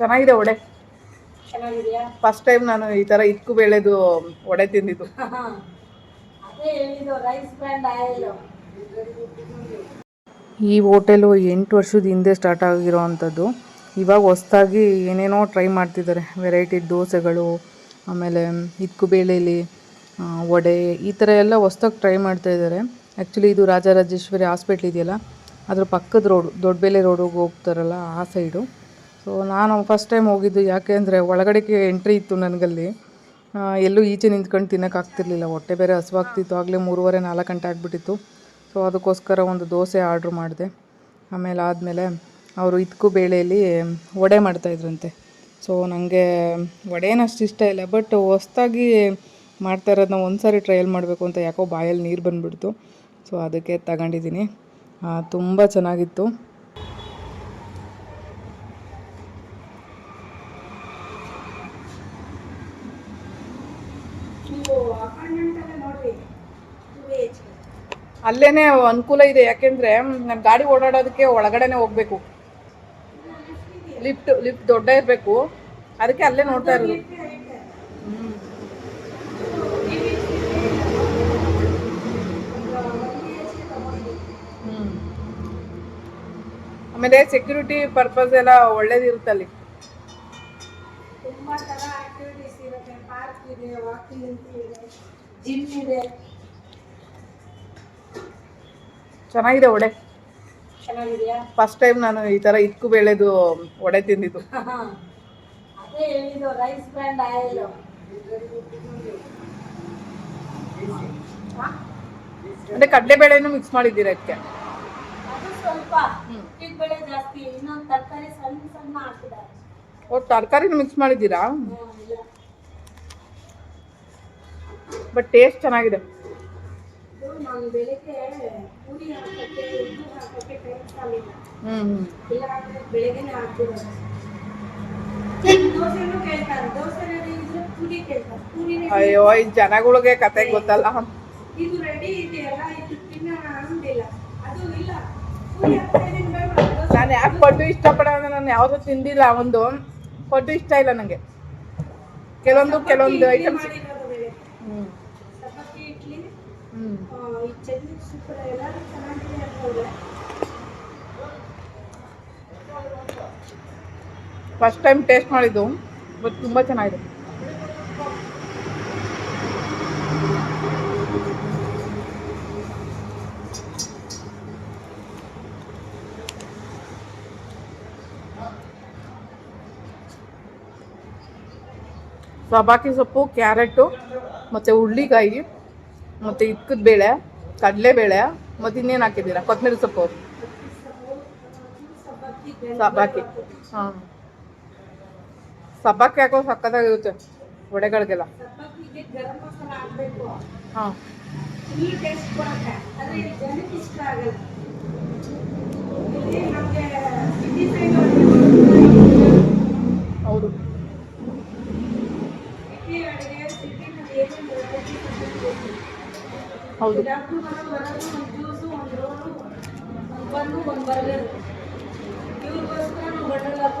ಚೆನ್ನಾಗಿದೆ ವಡೆ. ಚೆನ್ನಾಗಿದೆಯಾ? First time ನಾನು ಈ ಥರ ಇಕ್ಕು ಬೇಳೆದು ವಡೆ ತಿಂದಿದ್ದು. ಈ ಹೋಟೆಲು ಎಂಟು ವರ್ಷದ ಹಿಂದೆ ಸ್ಟಾರ್ಟ್ ಆಗಿರೋ ಅಂಥದ್ದು. ಇವಾಗ ಹೊಸ್ದಾಗಿ ಏನೇನೋ ಟ್ರೈ ಮಾಡ್ತಿದ್ದಾರೆ. ವೆರೈಟಿ ದೋಸೆಗಳು ಆಮೇಲೆ ಇಕ್ಕು ಬೇಳೆಲಿ ಆ, ವಡೆ ಈ ಥರ ಎಲ್ಲ ಹೊಸ್ದಾಗಿ ಟ್ರೈ ಮಾಡ್ತಾ ಇದ್ದಾರೆ. ಆ್ಯಕ್ಚುಲಿ ಇದು ರಾಜರಾಜೇಶ್ವರಿ ಹಾಸ್ಪಿಟ್ಲ್ ಇದೆಯಲ್ಲ? ಅದ್ರ ಪಕ್ಕದ ರೋಡು ದೊಡ್ಡಬೇಲೆ ರೋಡಿಗೆ ಹೋಗ್ತಾರಲ್ಲ ಆ ಸೈಡು ಸೊ ನಾನು ಫಸ್ಟ್ ಟೈಮ್ ಹೋಗಿದ್ದು ಯಾಕೆ ಅಂದರೆ ಒಳಗಡೆಗೆ ಎಂಟ್ರಿ ಇತ್ತು ನನಗಲ್ಲಿ. ಎಲ್ಲೂ ಈಚೆ ನಿಂತ್ಕೊಂಡು ತಿನ್ನೋಕ್ಕಾಗ್ತಿರ್ಲಿಲ್ಲ ಹೊಟ್ಟೆ ಬೇರೆ ಹಸುವಾಗ್ತಿತ್ತು ಆಗಲೇ ಮೂರುವರೆ, ನಾಲ್ಕು ಗಂಟೆ ಆಗಿಬಿಟ್ಟಿತ್ತು. ಸೊ ಅದಕ್ಕೋಸ್ಕರ ಒಂದು ದೋಸೆ ಆರ್ಡ್ರ್ ಮಾಡಿದೆ. ಆಮೇಲೆ ಆದಮೇಲೆ ಅವರು ಇದ್ಕು ಬೇಳೆಯಲ್ಲಿ ವಡೆ ಮಾಡ್ತಾಯಿದ್ರಂತೆ ಸೊ ನನಗೆ ವಡೆನ ಅಷ್ಟು ಇಷ್ಟ ಇಲ್ಲ. ಬಟ್ ಹೊಸ್ದಾಗಿ ಮಾಡ್ತಾ ಇರೋದನ್ನ ಒಂದು ಸಾರಿ ಟ್ರಯಲ್ ಮಾಡಬೇಕು ಅಂತ ಯಾಕೋ ಬಾಯಲ್ಲಿ ನೀರು ಬಂದುಬಿಡ್ತು. ಸೊ ಅದಕ್ಕೆ ತಗೊಂಡಿದ್ದೀನಿ. ತುಂಬ ಚೆನ್ನಾಗಿತ್ತು. ನೀವು ಅಪಾರ್ಟ್ಮೆಂಟಲ್ಲೇ ನೋಡ್ರಿ ಟು ಬಿ ಎಚ್ ಅಲ್ಲೇ ಅನುಕೂಲ ಇದೆ, ಯಾಕೆಂದ್ರೆ ನಾನು ಗಾಡಿ ಓಡಾಡೋದಕ್ಕೆ ಒಳಗಡೆನೆ ಹೋಗ್ಬೇಕು. ಲಿಫ್ಟ್ ಲಿಫ್ಟ್ ದೊಡ್ಡ ಇರಬೇಕು. ಅದಕ್ಕೆ ಅಲ್ಲೇ ನೋಡ್ತಾ ಇರೋದು. ಆಮೇಲೆ ಸೆಕ್ಯೂರಿಟಿ ಪರ್ಪಸ್ ಎಲ್ಲ ಒಳ್ಳೇದಿರುತ್ತಲ್ಲಿ ತುಂಬಾ ತರ ಆಕ್ಟಿವಿಟೀಸ್ ಇರುತ್ತೆ ಪಾರ್ಕ್ ಇದೆ ವಾಕಿಂಗ್ ಇದೆ ಜಿಮ್ ಇದೆ. ಚೆನ್ನಾಗಿದೆ ಒಡೆ ಚೆನ್ನಾಗಿದೆಯಾ? ಫಸ್ಟ್ ಟೈಮ್ ನಾನು ಈ ಥರ ಇಕ್ಕು ಬೇಳೆದು ಒಡೆ ತಿಂದಿದ್ದು. ಅದೇ ಹೇಳಿದ್ದು ರೈಸ್ ಬ್ರ್ಯಾಂಡ್ ಆಯಿಲ್ ಅಂದರೆ ಕಡಲೆಬೇಳೆನೂ ಮಿಕ್ಸ್ ಮಾಡಿದ್ದೀರಾ ಅದಕ್ಕೆ ಅದು ಸ್ವಲ್ಪ ಇಟ್ಟಿಗೆ ಬೆಳೆ ಜಾಸ್ತಿ ಇನ್ನೊಂದು ತರಕಾರಿ ಸಣ್ಣ ಸಣ್ಣ ಹಾಕಿದ್ದಾರೆ. ಓ, ತರಕಾರಿನ ಮಿಕ್ಸ್ ಮಾಡಿದ್ದೀರಾ? ಬಟ್ ಟೇಸ್ಟ್ ಚೆನ್ನಾಗಿದೆ. ಹ್ಞೂ ಹ್ಞೂ ಅಯ್ಯೋ, ಈ ಜನಗಳಿಗೆ ಕತೆ ಗೊತ್ತಲ್ಲ. ನಾನು ಯಾಕೆ ಪಟ್ಟು ಇಷ್ಟಪಡೋದು? ನಾನು ಯಾವುದೂ ತಿಂದಿಲ್ಲ, ಒಂದು. ಪಡ್ಡು ಇಷ್ಟ ಇಲ್ಲ ನನಗೆ ಕೆಲವೊಂದು ಕೆಲವೊಂದು ಐಟಮ್ಸ್ ಹ್ಞೂ ಫಸ್ಟ್ ಟೈಮ್ ಟೇಸ್ಟ್ ಮಾಡಿದ್ದು ಬಟ್ ತುಂಬ ಚೆನ್ನಾಗಿದೆ. ಸಬಾಕಿ ಸೊಪ್ಪು ಕ್ಯಾರೆಟು ಮತ್ತು ಹುಳ್ಳಿಕಾಯಿ ಮತ್ತು ಇಕ್ಕದ ಬೇಳೆ ಕಡಲೆಬೇಳೆ ಮತ್ತು ಇನ್ನೇನು ಹಾಕಿದ್ದೀರಾ ಕೊತ್ತಂಬರಿ ಸೊಪ್ಪು ಸಬ್ಬಕ್ಕಿ ಸಬ್ಬಕ್ಕಿ ಹಾಂ ಸಬ್ಬಕ್ಕಿ ಹಾಕೋ ಸಕ್ಕತ್ತಾಗಿರುತ್ತೆ ವಡೆಗಳಿಗೆಲ್ಲ ಸಬ್ಬಕ್ಕಿಗೆ ಗರಂ ಮಸಾಲ ಹಾಕ್ಬೇಕು ಹಾಂ ಫುಲ್ ಟೇಸ್ಟ್ ಕೊಡುತ್ತೆ ಆದರೆ ಇಲ್ಲಿ ಜನಕ್ಕೆ ಇಷ್ಟ ಆಗಲ್ಲ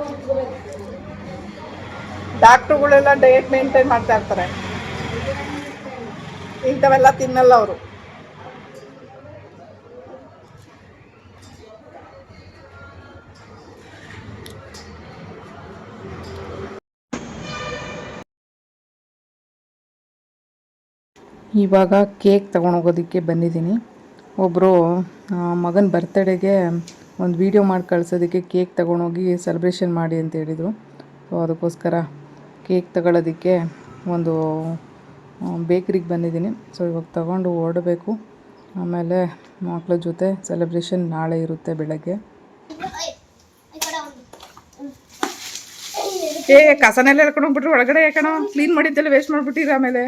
ಕುತ್ಕೋಬೇಕು ಡಾಕ್ಟ್ರುಗಳೆಲ್ಲ ಡಯಟ್ ಮೇಂಟೈನ್ ಮಾಡ್ತಾ ಇರ್ತಾರೆ. ಇಂಥವೆಲ್ಲ ತಿನ್ನಲ್ಲ ಅವರು. ಇವಾಗ ಕೇಕ್ ತೊಗೊಂಡೋಗೋದಕ್ಕೆ ಬಂದಿದ್ದೀನಿ. ಒಬ್ಬರು ಮಗನ ಬರ್ತ್ಡೇಗೆ ಒಂದು ವೀಡಿಯೋ ಮಾಡಿ ಕಳ್ಸೋದಕ್ಕೆ ಕೇಕ್ ತೊಗೊಂಡೋಗಿ ಸೆಲೆಬ್ರೇಷನ್ ಮಾಡಿ ಅಂತ ಹೇಳಿದರು. ಸೊ ಅದಕ್ಕೋಸ್ಕರ ಕೇಕ್ ತಗೊಳ್ಳೋದಕ್ಕೆ ಒಂದು ಬೇಕ್ರಿಗೆ ಬಂದಿದ್ದೀನಿ. ಸೊ ಇವಾಗ ತಗೊಂಡು ಹೊರಡಬೇಕು. ಆಮೇಲೆ ಮಕ್ಕಳ ಜೊತೆ ಸೆಲೆಬ್ರೇಷನ್ ನಾಳೆ ಇರುತ್ತೆ ಬೆಳಗ್ಗೆ. ಏ, ಕಸನೆಲ್ಲ ಹೇಳ್ಕೊಂಡು ಹೋಗ್ಬಿಟ್ರು, ಒಳಗಡೆ ಯಾಕಣ ಕ್ಲೀನ್ ಮಾಡಿದ್ದೆಲ್ಲ ವೇಸ್ಟ್ ಮಾಡಿಬಿಟ್ಟಿರ ಆಮೇಲೆ.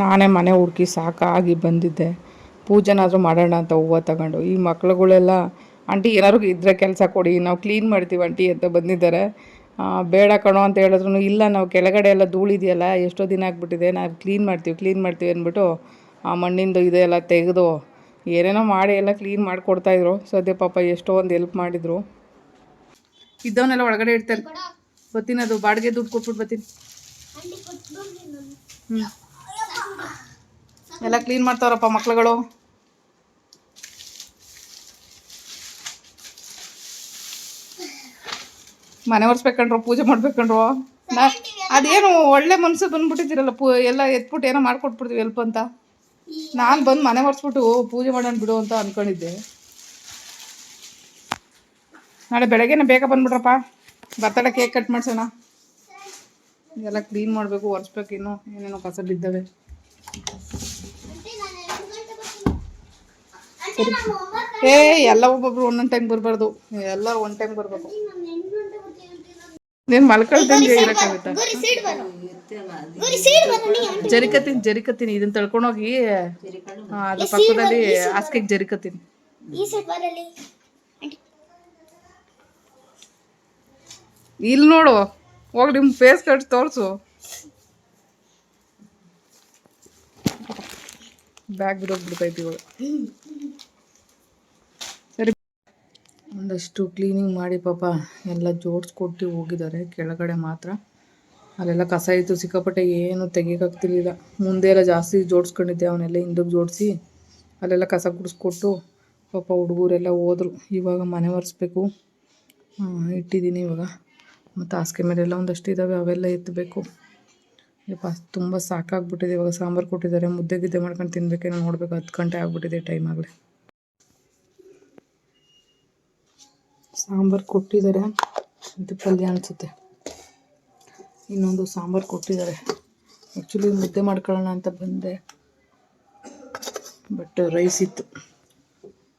ನಾನೇ ಮನೆ ಹುಡುಕಿ ಸಾಕಾಗಿ ಬಂದಿದ್ದೆ. ಪೂಜೆನಾದರೂ ಮಾಡೋಣ ಅಂತ ಹೂವು ತಗೊಂಡು. ಈ ಮಕ್ಳುಗಳೆಲ್ಲ ಆಂಟಿ ಏನಾದ್ರು ಇದ್ದರೆ ಕೆಲಸ ಕೊಡಿ. ನಾವು ಕ್ಲೀನ್ ಮಾಡ್ತೀವಿ ಆಂಟಿ ಅಂತ ಬಂದಿದ್ದಾರೆ. ಬೇಡ ಕಣೋ ಅಂತ ಹೇಳಿದ್ರು ಇಲ್ಲ ನಾವು ಕೆಳಗಡೆ ಎಲ್ಲ ಧೂಳಿದೆಯಲ್ಲ ಎಷ್ಟೋ ದಿನ ಆಗಿಬಿಟ್ಟಿದೆ. ನಾವು ಕ್ಲೀನ್ ಮಾಡ್ತೀವಿ ಕ್ಲೀನ್ ಮಾಡ್ತೀವಿ ಅಂದ್ಬಿಟ್ಟು ಆ ಮಣ್ಣಿಂದು ಇದೆಲ್ಲ ತೆಗೆದು ಏನೇನೋ ಮಾಡಿ ಎಲ್ಲ ಕ್ಲೀನ್ ಮಾಡಿಕೊಡ್ತಾಯಿದ್ರು ಸದ್ಯ ಪಾಪ ಎಷ್ಟೋ ಒಂದು ಹೆಲ್ಪ್ ಮಾಡಿದರು. ಇದ್ದವನ್ನೆಲ್ಲ ಒಳಗಡೆ ಇಡ್ತಾರೆ. ಬರ್ತೀನಿ ಅದು ಬಾಡಿಗೆ ದುಡ್ಡು ಕೊಟ್ಬಿಟ್ಟು ಬರ್ತೀನಿ. ಹ್ಞೂ ಎಲ್ಲ ಕ್ಲೀನ್ ಮಾಡ್ತಾವ್ರಪ್ಪ ಮಕ್ಳುಗಳು. ಮನೆ ಒರೆಸ್ಬೇಕಂಡ್ರು ಪೂಜೆ ಮಾಡ್ಬೇಕಂಡ್ರು ನಾ ಅದೇನು ಒಳ್ಳೆ ಮನ್ಸು ಬಂದ್ಬಿಟ್ಟಿದ್ದೀರಲ್ಲ, ಪೂ ಎಲ್ಲ ಎತ್ಬಿಟ್ಟು ಏನೋ ಮಾಡ್ಕೊಟ್ಬಿಡ್ತೀವಿ ಎಲ್ಪ್ ಅಂತ. ನಾನು ಬಂದು ಮನೆ ಒರೆಸ್ಬಿಟ್ಟು ಪೂಜೆ ಮಾಡೋಣ ಬಿಡು ಅಂತ ಅನ್ಕೊಂಡಿದ್ದೆ. ನಾಳೆ ಬೆಳಗ್ಗೆನೆ ಬೇಗ ಬಂದ್ಬಿಡ್ರಪ್ಪ. ಬರ್ತಾಳೆ ಕೇಕ್ ಕಟ್ ಮಾಡ್ಸೋಣ. ಎಲ್ಲ ಕ್ಲೀನ್ ಮಾಡಬೇಕು, ಒರೆಸ್ಬೇಕು ಇನ್ನು. ಏನೇನೋ ಕಸ ಬಿದ್ದಾವೆ ಸರಿ ಏ ಎಲ್ಲ ಒಬ್ಬೊಬ್ರು ಒಂದೊಂದು ಟೈಮ್ ಬರಬಾರ್ದು. ಎಲ್ಲ ಒನ್ ಟೈಮ್ ಬರಬೇಕು. ನೀನು ಮಲ್ಕೊಳ್ದಂಗೆ ಇರಕಾಗುತ್ತ ಜರಿಕತ್ತೀನಿ ಜರಿಕತ್ತೀನಿ. ಇದನ್ನ ತಳ್ಕೊಂಡೋಗಿ ಆ, ಅದ್ರ ಪಕ್ಕದಲ್ಲಿ ಹಾಸಿಗೆ ಜರಿಕತ್ತೀನಿ. ಇಲ್ಲಿ ನೋಡು. ಹೋಗಿ ನಿಮ್ಮ ಫೇಸ್ ಕಟ್ ತೋರಿಸು. ಬ್ಯಾಗ್ ಬಿಡೋಗ್ಬಿಡ್ತೈತಿ ಇವಾಗ ಸರಿ ಒಂದಷ್ಟು ಕ್ಲೀನಿಂಗ್ ಮಾಡಿ ಪಾಪ ಎಲ್ಲ ಜೋಡಿಸ್ಕೊಟ್ಟು ಹೋಗಿದ್ದಾರೆ, ಕೆಳಗಡೆ ಮಾತ್ರ. ಅಲ್ಲೆಲ್ಲ ಕಸ ಇತ್ತು, ಸಿಕ್ಕಾಪಟ್ಟೆ ಏನು ತೆಗಿಯೋಕ್ಕಾಗ್ತಿರ್ಲಿಲ್ಲ ಮುಂದೆ ಎಲ್ಲ ಜಾಸ್ತಿ ಜೋಡಿಸ್ಕೊಂಡಿದ್ದೆ, ಅವನ್ನೆಲ್ಲ ಹಿಂದಕ್ಕೆ ಜೋಡಿಸಿ, ಅಲ್ಲೆಲ್ಲ ಕಸ ಗುಡಿಸ್ಕೊಟ್ಟು ಪಾಪ ಹುಡುಗರೆಲ್ಲ ಹೋದರು. ಇವಾಗ ಮನೆ ಒರೆಸ್ಬೇಕು. ಇಟ್ಟಿದ್ದೀನಿ ಇವಾಗ. ಮತ್ತು ಹಾಸಿಗೆ ಮೇಲೆಲ್ಲ ಒಂದಷ್ಟು ಇದ್ದಾವೆ ಅವೆಲ್ಲ ಎತ್ತಬೇಕು ಯಪ್ಪ, ತುಂಬ ಸಾಕಾಗ್ಬಿಟ್ಟಿದೆ. ಇವಾಗ ಸಾಂಬಾರು ಕೊಟ್ಟಿದ್ದಾರೆ, ಮುದ್ದೆ ಗಿದ್ದೆ ಮಾಡ್ಕೊಂಡು ತಿನ್ಬೇಕೇನೋ ನೋಡಬೇಕು. ಹತ್ತು ಗಂಟೆ ಆಗ್ಬಿಟ್ಟಿದೆ ಟೈಮ್ ಸಾಂಬಾರು ಕೊಟ್ಟಿದ್ದಾರೆ ಇದು ಪಲ್ಯ ಅನಿಸುತ್ತೆ. ಇನ್ನೊಂದು ಸಾಂಬಾರು ಕೊಟ್ಟಿದ್ದಾರೆ. ಆ್ಯಕ್ಚುಲಿ ಮುದ್ದೆ ಮಾಡ್ಕೊಳ್ಳೋಣ ಅಂತ ಬಂದೆ. ಬಟ್ ರೈಸ್ ಇತ್ತು.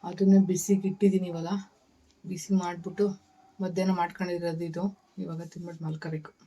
ಅದನ್ನೇ ಬಿಸಿಗೆ ಇಟ್ಟಿದ್ದೀನಿ ಇವಾಗ. ಬಿಸಿ ಮಾಡಿಬಿಟ್ಟು ಮಧ್ಯಾಹ್ನ ಮಾಡ್ಕೊಂಡಿರೋದು ಇದು. ಇವಾಗ ತಿನ್ಬಿಟ್ಟು ಮಲ್ಕೋಬೇಕು.